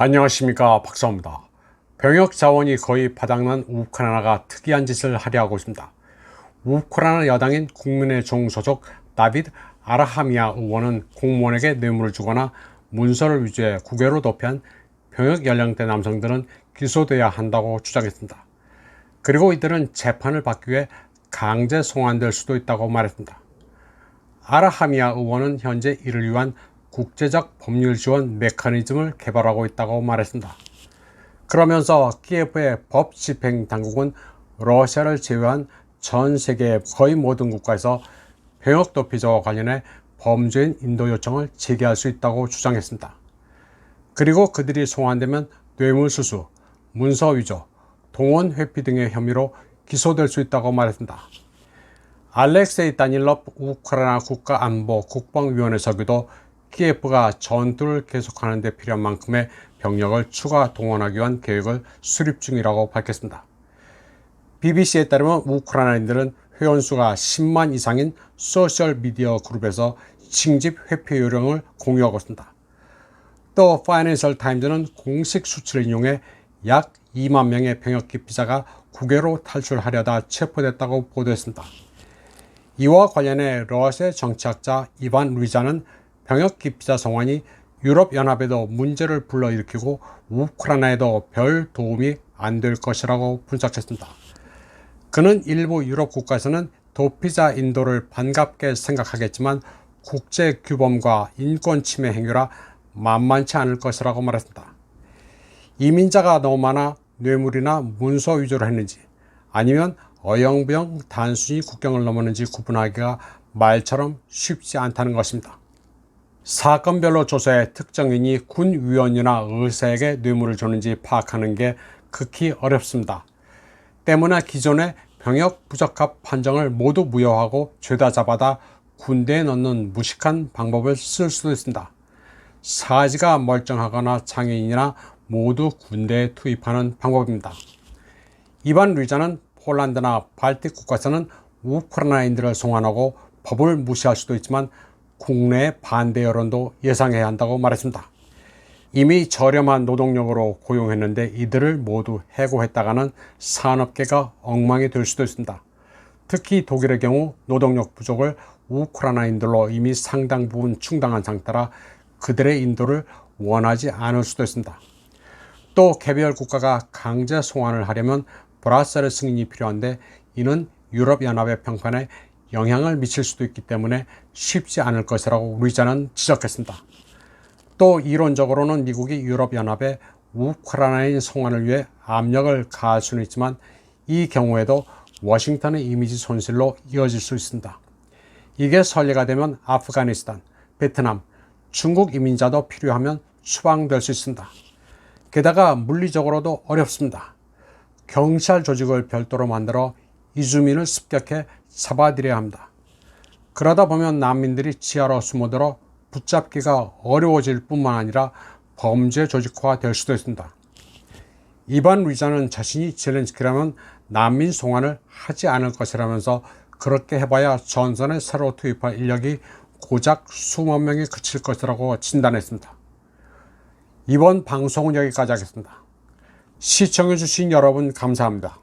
안녕하십니까 박사입니다. 병역 자원이 거의 바닥난 우크라이나가 특이한 짓을 하려 하고 있습니다. 우크라이나 여당인 국민의 종 소속 다비드 아라하미아 의원은 공무원에게 뇌물을 주거나 문서를 위조해 국외로 도피한 병역 연령대 남성들은 기소돼야 한다고 주장했습니다. 그리고 이들은 재판을 받기 위해 강제 송환될 수도 있다고 말했습니다. 아라하미아 의원은 현재 이를 위한 국제적 법률 지원 메커니즘을 개발하고 있다고 말했습니다. 그러면서 키예프의 법 집행 당국은 러시아를 제외한 전 세계의 거의 모든 국가에서 병역 도피자와 관련해 범죄인 인도 요청을 제기할 수 있다고 주장했습니다. 그리고 그들이 송환되면 뇌물수수, 문서 위조, 동원 회피 등의 혐의로 기소될 수 있다고 말했습니다. 알렉세이 다닐럽 우크라이나 국가안보 국방위원회 서기도 키예프가 전투를 계속하는 데 필요한 만큼의 병력을 추가 동원하기 위한 계획을 수립 중이라고 밝혔습니다. BBC에 따르면 우크라이나인들은 회원수가 10만 이상인 소셜미디어 그룹에서 징집 회피 요령을 공유하고 있습니다. 또 파이낸셜 타임즈는 공식 수치를 인용해 약 2만 명의 병역 기피자가 국외로 탈출하려다 체포됐다고 보도했습니다. 이와 관련해 러시아 정치학자 이반 루이자는 병역 기피자 성환이 유럽연합에도 문제를 불러일으키고 우크라이나에도 별 도움이 안 될 것이라고 분석했습니다. 그는 일부 유럽 국가에서는 도피자 인도를 반갑게 생각하겠지만 국제 규범과 인권 침해 행위라 만만치 않을 것이라고 말했습니다. 이민자가 너무 많아 뇌물이나 문서 위조를 했는지 아니면 어영부영 단순히 국경을 넘었는지 구분하기가 말처럼 쉽지 않다는 것입니다. 사건별로 조사해 특정인이 군 위원이나 의사에게 뇌물을 줬는지 파악하는 게 극히 어렵습니다. 때문에 기존의 병역 부적합 판정을 모두 무효하고 죄다 잡아다 군대에 넣는 무식한 방법을 쓸 수도 있습니다. 사지가 멀쩡하거나 장애인이나 모두 군대에 투입하는 방법입니다. 이반 루이자는 폴란드나 발틱 국가에서는 우크라이나인들을 송환하고 법을 무시할 수도 있지만 국내 반대 여론도 예상해야 한다고 말했습니다. 이미 저렴한 노동력으로 고용했는데 이들을 모두 해고했다가는 산업계가 엉망이 될 수도 있습니다. 특히 독일의 경우 노동력 부족을 우크라이나인들로 이미 상당 부분 충당한 상태라 그들의 인도를 원하지 않을 수도 있습니다. 또 개별 국가가 강제 송환을 하려면 브라셀의 승인이 필요한데 이는 유럽연합의 평판에 영향을 미칠 수도 있기 때문에 쉽지 않을 것이라고 루이자는 지적했습니다. 또 이론적으로는 미국이 유럽연합에 우크라이나인 송환을 위해 압력을 가할 수는 있지만 이 경우에도 워싱턴의 이미지 손실로 이어질 수 있습니다. 이게 설례가 되면 아프가니스탄, 베트남, 중국 이민자도 필요하면 추방될 수 있습니다. 게다가 물리적으로도 어렵습니다. 경찰 조직을 별도로 만들어 이주민을 습격해 잡아들여야 합니다. 그러다 보면 난민들이 지하로 숨어들어 붙잡기가 어려워질 뿐만 아니라 범죄 조직화가 될 수도 있습니다. 이반 리자는 자신이 젤렌스키라면 난민 송환을 하지 않을 것이라면서 그렇게 해봐야 전선에 새로 투입할 인력이 고작 수만 명에 그칠 것이라고 진단했습니다. 이번 방송은 여기까지 하겠습니다. 시청해주신 여러분 감사합니다.